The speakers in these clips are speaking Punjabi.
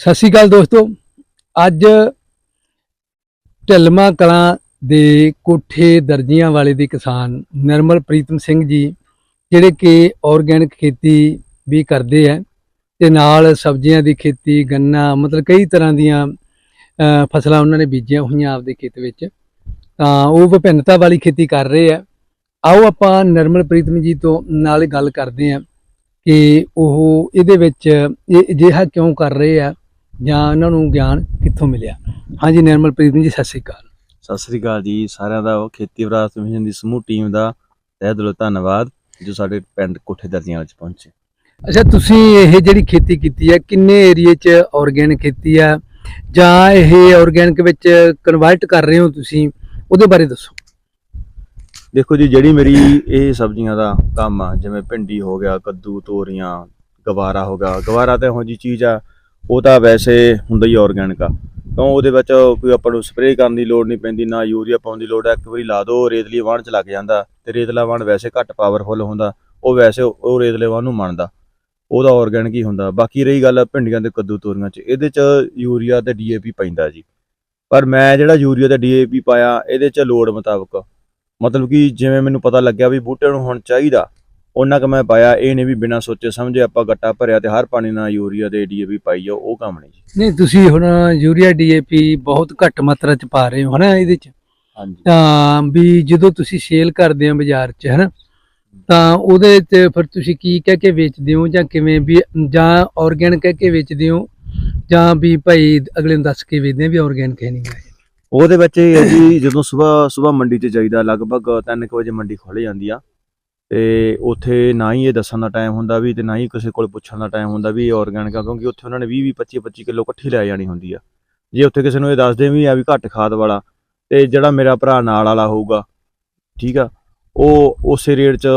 ਸਤਿ ਸ਼੍ਰੀ ਅਕਾਲ ਦੋਸਤੋ। ਅੱਜ ਢਲਮਾ ਕਲਾਂ ਦੇ ਕੋਠੇ ਦਰਜੀਆਂ ਵਾਲੇ ਦੇ ਕਿਸਾਨ ਨਿਰਮਲ ਪ੍ਰੀਤਮ ਸਿੰਘ ਜੀ, ਜਿਹੜੇ ਕਿ ਆਰਗੈਨਿਕ ਖੇਤੀ ਵੀ ਕਰਦੇ ਆ ਤੇ ਨਾਲ ਸਬਜ਼ੀਆਂ ਦੀ ਖੇਤੀ, ਗੰਨਾ, ਮਤਲਬ ਕਈ ਤਰ੍ਹਾਂ ਦੀਆਂ ਫਸਲਾਂ ਉਹਨਾਂ ਨੇ ਬੀਜੀਆਂ ਹੋਈਆਂ ਆਪਦੇ ਖੇਤ ਵਿੱਚ। ਤਾਂ ਉਹ ਵਿਭਿੰਨਤਾ ਵਾਲੀ ਖੇਤੀ ਕਰ ਰਹੇ ਆ। ਆਓ ਆਪਾਂ ਨਿਰਮਲ ਪ੍ਰੀਤਮ ਜੀ ਤੋਂ ਨਾਲ ਗੱਲ ਕਰਦੇ ਆ ਕਿ ਉਹ ਇਹਦੇ ਵਿੱਚ ਇਹ ਅਜਿਹਾ ਕਿਉਂ ਕਰ ਰਹੇ ਆ ਜਾਂ ਇਹਨਾਂ ਨੂੰ ਗਿਆਨ ਕਿੱਥੋਂ ਮਿਲਿਆ? ਹਾਂਜੀ ਨਿਰਮਲ ਪ੍ਰੀਤਮ ਜੀ ਸਤਿ ਸ਼੍ਰੀ ਅਕਾਲ। ਸਤਿ ਸ੍ਰੀ ਅਕਾਲ ਜੀ। ਸਾਰਿਆਂ ਦਾ ਉਹ ਖੇਤੀ ਵਿਰਾਸਤ ਮਿਸ਼ਨ ਦੀ ਸਮੂਹ ਟੀਮ ਦਾ ਤਹਿ ਦਿਲੋਂ ਧੰਨਵਾਦ ਜੋ ਸਾਡੇ ਪਿੰਡ ਕੋਠੇ ਦਰਜੀਆਂ ਵਿੱਚ ਪਹੁੰਚੇ। ਅੱਛਾ ਤੁਸੀਂ ਇਹ ਜਿਹੜੀ ਖੇਤੀ ਕੀਤੀ ਹੈ ਕਿੰਨੇ ਏਰੀਏ 'ਚ ਆਰਗੈਨਿਕ ਖੇਤੀ ਆ ਜਾਂ ਇਹ ਆਰਗੈਨਿਕ ਵਿੱਚ ਕਨਵਰਟ ਕਰ ਰਹੇ ਹੋ ਤੁਸੀਂ? ਉਹਦੇ ਬਾਰੇ ਦੱਸੋ। ਦੇਖੋ ਜੀ ਜਿਹੜੀ ਮੇਰੀ ਇਹ ਸਬਜ਼ੀਆਂ ਦਾ ਕੰਮ ਆ ਜਿਵੇਂ ਭਿੰਡੀ ਹੋ ਗਿਆ ਕੱਦੂ ਤੋਰੀਆਂ ਗਵਾਰਾ ਹੋ ਗਿਆ। ਗਵਾਰਾ ਤਾਂ ਇਹੋ ਜੀ ਚੀਜ਼ ਆ ਉਹ ਤਾਂ ਵੈਸੇ ਹੁੰਦਾ ਹੀ ਆਰਗੈਨਿਕ ਆ। ਕਿਉਂ ਉਹਦੇ ਵਿੱਚ ਕੋਈ ਆਪਾਂ ਨੂੰ ਸਪਰੇਅ ਕਰਨ ਦੀ ਲੋੜ ਨਹੀਂ ਪੈਂਦੀ, ਨਾ ਯੂਰੀਆ ਪਾਉਣ ਦੀ ਲੋੜ ਹੈ ਇੱਕ ਵਾਰੀ ਲਾ ਦੋ, ਰੇਤਲੀ ਵਾਹਣ ਚ ਲੱਗ ਜਾਂਦਾ ਤੇ ਰੇਤਲਾ ਵਾਹਣ ਵੈਸੇ ਘੱਟ ਪਾਵਰਫੁਲ ਹੁੰਦਾ, ਉਹ ਵੈਸੇ ਉਹ ਰੇਤਲੇ ਵਾਹਣ ਨੂੰ ਮੰਨਦਾ। ਉਹਦਾ ਆਰਗੈਨਿਕ ਹੀ ਹੁੰਦਾ। ਬਾਕੀ ਰਹੀ ਗੱਲ ਭਿੰਡੀਆਂ ਤੇ ਕੱਦੂ ਤੋਰੀਆਂ ਚ। ਇਹਦੇ ਚ ਯੂਰੀਆ ਤੇ ਡੀਏਪੀ ਪੈਂਦਾ ਜੀ। ਪਰ ਮੈਂ ਜਿਹੜਾ ਯੂਰੀਆ ਤੇ ਡੀਏਪੀ ਪਾਇਆ, ਇਹਦੇ ਚ ਲੋੜ ਮੁਤਾਬਕ। ਮਤਲਬ ਕਿ ਜਿਵੇਂ ਮੈਨੂੰ ਪਤਾ ਲੱਗਿਆ ਵੀ ਬੂਟੇ ਨੂੰ ਹੁਣ ਚਾਹੀਦਾ। ਉਹਨਾਂ ਕੁ ਮੈਂ ਪਾਇਆ ਇਹ ਨਹੀਂ ਵੀ ਬਿਨਾਂ ਸੋਚੇ ਸਮਝੇ ਆਪਾਂ ਗੱਟਾ ਭਰਿਆ ਤੇ ਹਰ ਪਾਣੀ ਨਾਲ ਯੂਰੀਆ ਤੇ ਡੀਏਪੀ ਪਾਈ ਜਾਓ ਉਹ ਕੰਮ ਨਹੀਂ ਜੀ। ਨਹੀਂ ਤੁਸੀਂ ਹੁਣ ਯੂਰੀਆ ਡੀਏਪੀ ਬਹੁਤ ਘੱਟ ਮਾਤਰਾ 'ਚ ਪਾ ਰਹੇ ਹੋ ਹਨਾ ਇਹਦੇ 'ਚ? ਹਾਂਜੀ। ਤਾਂ ਵੀ ਜਦੋਂ ਤੁਸੀਂ ਸੇਲ ਕਰਦੇ ਹੋ ਬਾਜ਼ਾਰ 'ਚ ਹਨਾ ਤਾਂ ਉਹਦੇ ਤੇ ਫਿਰ ਤੁਸੀਂ ਕੀ ਕਹਿ ਕੇ ਵੇਚਦੇ ਹੋ ਜਾਂ ਕਿਵੇਂ ਵੀ ਜਾਂ ਆਰਗੈਨਿਕ ਕਹਿ ਕੇ ਵੇਚਦੇ ਹੋ? ਜਾਂ ਵੀ ਭਾਈ ਅਗਲੇ ਨੂੰ ਦੱਸ ਕੇ ਵੇਚਦੇ ਆ ਵੀ ਆਰਗੈਨਿਕ ਹੈ ਨਹੀਂ ਇਹ। ਉਹਦੇ ਵਿੱਚ ਇਹ ਹੈ ਜੀ ਜਦੋਂ ਸਵੇਰ ਸਵੇਰ ਮੰਡੀ 'ਚ ਜਾਈਦਾ ਲਗਭਗ 3 ਵਜੇ ਮੰਡੀ ਖੁੱਲ ਜਾਂਦੀ ਆ ਤੇ ਉੱਥੇ ਨਾ ਹੀ ਇਹ ਦੱਸਣ ਦਾ ਟਾਈਮ ਹੁੰਦਾ ਵੀ ਤੇ ਨਾ ਹੀ ਕਿਸੇ ਕੋਲ ਪੁੱਛਣ ਦਾ ਟਾਈਮ ਹੁੰਦਾ ਵੀ ਇਹ ਆਰਗੈਨਿਕ ਆ, ਕਿਉਂਕਿ ਉੱਥੇ ਉਹਨਾਂ ਨੇ 20 20 25 25 ਕਿਲੋ ਇਕੱਠੀ ਲੈ ਜਾਣੀ ਹੁੰਦੀ ਆ। ਜੇ ਉੱਥੇ ਕਿਸੇ ਨੂੰ ਇਹ ਦੱਸਦੇ ਵੀ ਆ ਵੀ ਘੱਟ ਖਾਦ ਵਾਲਾ, ਤੇ ਜਿਹੜਾ ਮੇਰਾ ਭਰਾ ਨਾਲ ਵਾਲਾ ਹੋਊਗਾ, ਠੀਕ ਆ, ਉਹ ਉਸੇ ਰੇਟ 'ਚ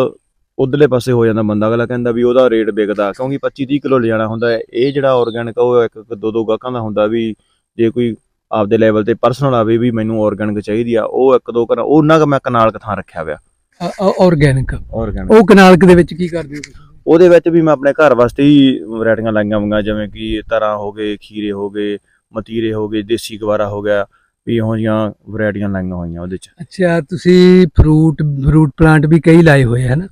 ਉਧਰਲੇ ਪਾਸੇ ਹੋ ਜਾਂਦਾ, ਬੰਦਾ ਅਗਲਾ ਕਹਿੰਦਾ ਵੀ ਉਹਦਾ ਰੇਟ ਵਿਕਦਾ, ਕਿਉਂਕਿ 25 30 ਕਿਲੋ ਲਿਜਾਣਾ ਹੁੰਦਾ, ਇਹ ਜਿਹੜਾ ਆਰਗੈਨਿਕ ਉਹ ਇੱਕ ਇੱਕ, ਦੋ ਦੋ ਗਾਹਕਾਂ ਦਾ ਹੁੰਦਾ ਵੀ ਜੇ ਕੋਈ ਆਪਦੇ ਲੈਵਲ ਤੇ ਪਰਸਨਲ ਆਵੇ ਵੀ ਮੈਨੂੰ ਆਰਗੈਨਿਕ ਚਾਹੀਦੀ ਆ, ਉਹ ਇੱਕ, ਦੋ ਕਰ ਉਹਨਾਂ ਕ ਮੈਂ ਕਨਾਲ ਕ ਥਾਂ ਰੱਖਿਆ ਹੋਇਆ। ਆਰਗੈਨਿਕ ਆਰਗੈਨਿਕ ਉਹ ਕਨਾਲਕ ਦੇ ਵਿੱਚ ਕੀ ਕਰਦੇ ਹੋ ਤੁਸੀਂ? ਉਹਦੇ ਵਿੱਚ ਵੀ ਮੈਂ ਆਪਣੇ ਘਰ ਵਾਸਤੇ ਹੀ ਵੈਰਾਈਟੀਆਂ ਲਾਈਆਂ ਹੋਈਆਂ ਜਿਵੇਂ ਕਿ ਤਰਾਂ ਹੋ ਗਏ ਖੀਰੇ ਹੋ ਗਏ ਮਤੀਰੇ ਹੋ ਗਏ ਦੇਸੀ ਗਵਾਰਾ ਹੋ ਗਿਆ ਵੀ ਇਹੋ ਜਿਹੀਆਂ ਵੈਰਾਈਟੀਆਂ ਲਾਈਆਂ ਹੋਈਆਂ ਉਹਦੇ ਚ। ਅੱਛਾ ਤੁਸੀਂ ਫਰੂਟ ਫਰੂਟ ਪਲਾਂਟ ਵੀ ਕਈ ਲਾਏ ਹੋਏ ਹਨ?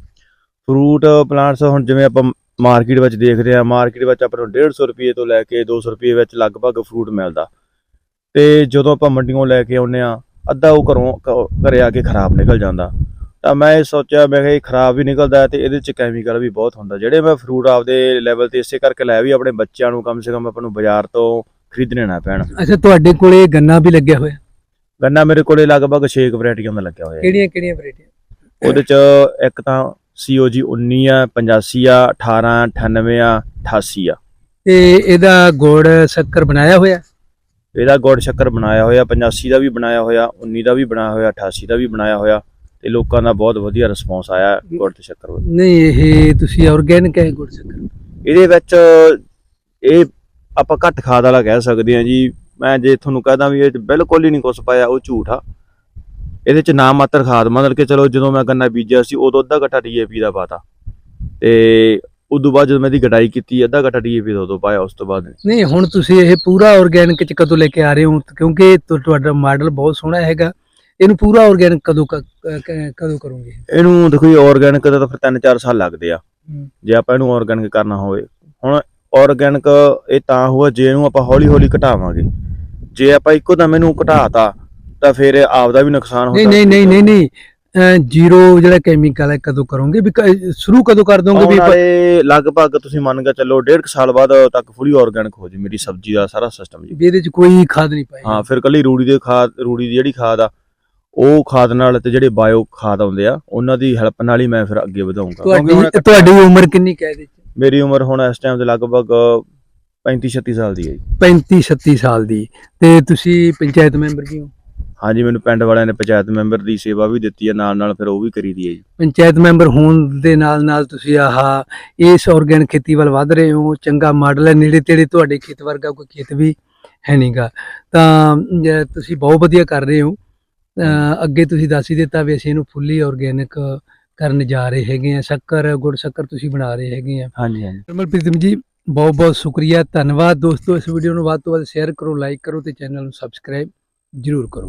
ਫਰੂਟ ਪਲਾਂਟਸ ਹੁਣ ਜਿਵੇਂ ਆਪਾਂ ਮਾਰਕੀਟ ਵਿੱਚ ਦੇਖਦੇ ਆ ਮਾਰਕੀਟ ਵਿੱਚ ਆਪਾਂ ਨੂੰ 150 ਰੁਪਏ ਤੋਂ ਲੈ ਕੇ 200 ਰੁਪਏ ਵਿੱਚ ਲਗਭਗ ਫਰੂਟ ਮਿਲਦਾ। ਤੇ ਜਦੋਂ ਆਪਾਂ ਮੰਡੀੋਂ ਲੈ ਕੇ ਆਉਨੇ ਆ ਅੱਧਾ ਉਹ ਘਰੋਂ ਘਰੇ ਆ ਕੇ ਖਰਾਬ ਨਿਕਲ ਜਾਂਦਾ। ਤਾਂ ਮੈਂ ਇਹ ਸੋਚਿਆ ਮੈਂ ਕਿਹਾ ਇਹ ਖਰਾਬ ਵੀ ਨਿਕਲਦਾ ਤੇ ਇਹਦੇ ਚ ਕੈਮੀਕਲ ਵੀ ਬਹੁਤ ਹੁੰਦਾ। ਜਿਹੜੇ ਮੈਂ ਫਰੂਟ ਆਪਦੇ ਲੈਵਲ ਤੇ ਇਸੇ ਕਰਕੇ ਲੈ ਵੀ ਆਪਣੇ ਬੱਚਿਆਂ ਨੂੰ ਕਮ ਸੇ ਕਮ ਆਪਾਂ ਨੂੰ ਬਾਜ਼ਾਰ ਤੋਂ ਖਰੀਦਣੇ ਨਾ ਪੈਣ। ਅੱਛਾ ਤੁਹਾਡੇ ਕੋਲੇ ਗੰਨਾ ਵੀ ਲੱਗਿਆ ਹੋਇਆ? ਗੰਨਾ ਮੇਰੇ ਕੋਲੇ ਲਗਭਗ 6 ਵੈਰਾਈਟੀਆਂ ਦਾ ਲੱਗਿਆ ਹੋਇਆ। ਕਿਹੜੀਆਂ ਕਿਹੜੀਆਂ ਵੈਰਾਈਟੀਆਂ? ਉਹਦੇ ਚ ਇੱਕ ਤਾਂ COG 19 ਆ 85 ਆ 18 98 ਆ 88 ਆ। ਤੇ ਇਹਦਾ ਗੁੜ ਸ਼ੱਕਰ ਬਣਾਇਆ ਹੋਇਆ? ਇਹਦਾ ਗੁੜ ਸ਼ੱਕਰ ਬਣਾਇਆ ਹੋਇਆ 85 ਦਾ ਵੀ ਬਣਾਇਆ ਹੋਇਆ 19 ਦਾ ਵੀ ਬਣਾਇਆ ਹੋਇਆ 88 ਦਾ ਵੀ ਬਣਾਇਆ ਹੋਇਆ। ਤੇ ਲੋਕਾਂ ਦਾ ਬਹੁਤ ਵਧੀਆ ਰਿਸਪੌਂਸ ਆਇਆ ਗੁੜ ਤੇ ਸ਼ੱਕਰ ਵੱਲ। ਨਹੀਂ ਇਹ ਤੁਸੀਂ ਆਰਗੈਨਿਕ ਹੈ ਗੁੜ ਸ਼ੱਕਰ। ਇਹਦੇ ਵਿੱਚ ਇਹ ਆਪਾਂ ਘੱਟ ਖਾਦ ਵਾਲਾ ਕਹਿ ਸਕਦੇ ਹਾਂ ਜੀ। ਮੈਂ ਜੇ ਤੁਹਾਨੂੰ ਕਹਦਾ ਵੀ ਇਹ ਬਿਲਕੁਲ ਹੀ ਨਹੀਂ ਕੁਛ ਪਾਇਆ ਉਹ ਝੂਠ ਆ। ਇਹਦੇ ਚ ਨਾ ਮਾਤਰ ਖਾਦ ਮਤਲਬ ਕਿ ਚਲੋ ਜਦੋਂ ਮੈਂ ਗੰਨਾ ਬੀਜਿਆ ਸੀ ਉਦੋਂ ਅੱਧਾ ਘਟਾ ਡੀਏਪੀ ਦਾ ਪਾਤਾ। ਤੇ ਉਦੋਂ ਬਾਅਦ ਜਦੋਂ ਮੈਂ ਇਹਦੀ ਗਡਾਈ ਕੀਤੀ ਅੱਧਾ ਘਟਾ ਡੀਏਪੀ ਦਾ ਉਦੋਂ ਪਾਇਆ ਉਸ ਤੋਂ ਬਾਅਦ ਨਹੀਂ। ਹੁਣ ਤੁਸੀਂ ਇਹ ਪੂਰਾ ਆਰਗੈਨਿਕ ਚ ਕਦੋਂ ਲੈ ਕੇ ਆ ਰਹੇ ਹੋ? ਕਿਉਂਕਿ ਤੁਹਾਡਾ ਮਾਡਲ ਬਹੁਤ ਸੋਹਣਾ ਹੈਗਾ। ਇਹਨੂੰ ਪੂਰਾ ਆਰਗੈਨਿਕ ਕਦੋਂ ਕ- ਕ- ਕ- ਕਦੋਂ ਕਰੋਗੇ? ਇਹਨੂੰ ਦੇਖੋ ਜੀ ਆਰਗੈਨਿਕ ਦਾ ਤਾਂ ਫਿਰ 3-4 ਸਾਲ ਲੱਗਦੇ ਆ। ਹੂੰ। ਜੇ ਆਪਾਂ ਇਹਨੂੰ ਆਰਗੈਨਿਕ ਕਰਨਾ ਹੋਵੇ। ਹੁਣ ਆਰਗੈਨਿਕ ਇਹ ਤਾਂ ਹੋਆ ਜੇ ਇਹਨੂੰ ਆਪਾਂ ਹੌਲੀ-ਹੌਲੀ ਘਟਾਵਾਂਗੇ। ਜੇ ਆਪਾਂ ਇੱਕੋ ਦਮ ਇਹਨੂੰ ਘਟਾਤਾ ਤਾਂ ਫਿਰ ਇਹ ਆਪਦਾ ਵੀ ਨੁਕਸਾਨ ਹੁੰਦਾ ਨਹੀਂ ਨਹੀਂ ਨਹੀਂ ਨਹੀਂ ਨਹੀਂ। ਅਹ ਜ਼ੀਰੋ ਜਿਹੜਾ ਕੈਮੀਕਲ ਹੈ ਕਦੋਂ ਕਰੋਗੇ? ਵੀ ਕ- ਸ਼ੁਰੂ ਕਦੋਂ ਕਰ ਦੋਗੇ ਆਉਣ ਵੀ ਪ- ਵਾਲੇ ਲਗਭਗ ਤੁਸੀਂ ਮੰਨ ਕੇ ਚੱਲੋ ਡੇਢ ਕੁ ਸਾਲ ਬਾਅਦ ਤੱਕ ਫੁੱਲੀ ਆਰਗੈਨਿਕ ਹੋ ਜੀ ਮੇਰੀ ਸਬਜ਼ੀ ਦਾ ਸਾਰਾ ਸਿਸਟਮ ਜੀ। ਵੀ ਇਹਦੇ ਚ ਕੋਈ ਖਾਦ ਨਹੀਂ ਪਾਈ ਹਾਂ ਫਿਰ ਕੱਲੀ ਰੂੜੀ ਦੇ ਖਾਦ ਰੂੜੀ ਦੀ ਜਿਹੜੀ ਖਾਦ ਆ ਉਹ ਖਾਦ ਨਾਲ ਤੇ ਜਿਹੜੇ ਬਾਇਓ ਖਾਦ ਆਉਂਦੇ ਆ ਉਹਨਾਂ ਦੀ ਹੈਲਪ ਨਾਲ ਹੀ ਮੈਂ ਫਿਰ ਅੱਗੇ ਵਧਾਉਂਗਾ। ਤੁਹਾਡੀ ਤੁਹਾਡੀ ਉਮਰ ਕਿੰਨੀ ਕਹਿ ਦੇ ਮੇਰੀ ਉਮਰ ਹੁਣ ਇਸ ਟਾਈਮ ਤੇ ਲਗਭਗ 35 36 ਸਾਲ ਦੀ ਹੈ ਜੀ। 35 36 ਸਾਲ ਦੀ। ਤੇ ਤੁਸੀਂ ਪੰਚਾਇਤ ਮੈਂਬਰ ਵੀ ਹੋ ਹਾਂਜੀ ਮੈਨੂੰ ਪਿੰਡ ਵਾਲਿਆਂ ਨੇ ਪੰਚਾਇਤ ਮੈਂਬਰ ਦੀ ਸੇਵਾ ਵੀ ਦਿੱਤੀ ਹੈ ਨਾਲ ਨਾਲ ਫਿਰ ਉਹ ਵੀ ਕਰੀ ਦੀ ਹੈ ਜੀ। ਪੰਚਾਇਤ ਮੈਂਬਰ ਹੋਣ ਦੇ ਨਾਲ ਨਾਲ ਤੁਸੀਂ ਆਹ ਇਸ ਆਰਗੈਨਿਕ ਖੇਤੀ ਵੱਲ ਵਧ ਰਹੇ ਹੋ ਚੰਗਾ ਮਾਡਲ ਹੈ ਨੇੜੇ ਤੇੜੇ ਤੁਹਾਡੇ ਖੇਤ ਵਰਗਾ ਕੋਈ ਖੇਤ ਵੀ ਹੈ ਨਹੀਂਗਾ ਤਾਂ ਤੁਸੀਂ ਬਹੁਤ ਵਧੀਆ ਕਰ ਰਹੇ ਹੋ। ਅੱਗੇ ਤੁਸੀਂ ਦੱਸ ਹੀ ਦਿੱਤਾ ਵੀ ਅਸੀਂ ਇਹਨੂੰ ਫੁੱਲੀ ਆਰਗੈਨਿਕ ਕਰਨ ਜਾ ਰਹੇ ਹੈਗੇ ਆ ਸ਼ੱਕਰ ਗੁੜ ਸ਼ੱਕਰ ਤੁਸੀਂ ਬਣਾ ਰਹੇ ਹੈਗੇ ਆ ਹਾਂਜੀ ਹਾਂਜੀ। ਨਿਰਮਲ ਪ੍ਰੀਤਮ ਜੀ ਬਹੁਤ ਬਹੁਤ ਸ਼ੁਕਰੀਆ। ਧੰਨਵਾਦ ਦੋਸਤੋ ਇਸ ਵੀਡੀਓ ਨੂੰ ਵੱਧ ਤੋਂ ਵੱਧ ਸ਼ੇਅਰ ਕਰੋ ਲਾਈਕ ਕਰੋ ਤੇ ਚੈਨਲ ਨੂੰ ਸਬਸਕ੍ਰਾਈਬ ਜਰੂਰ ਕਰੋ।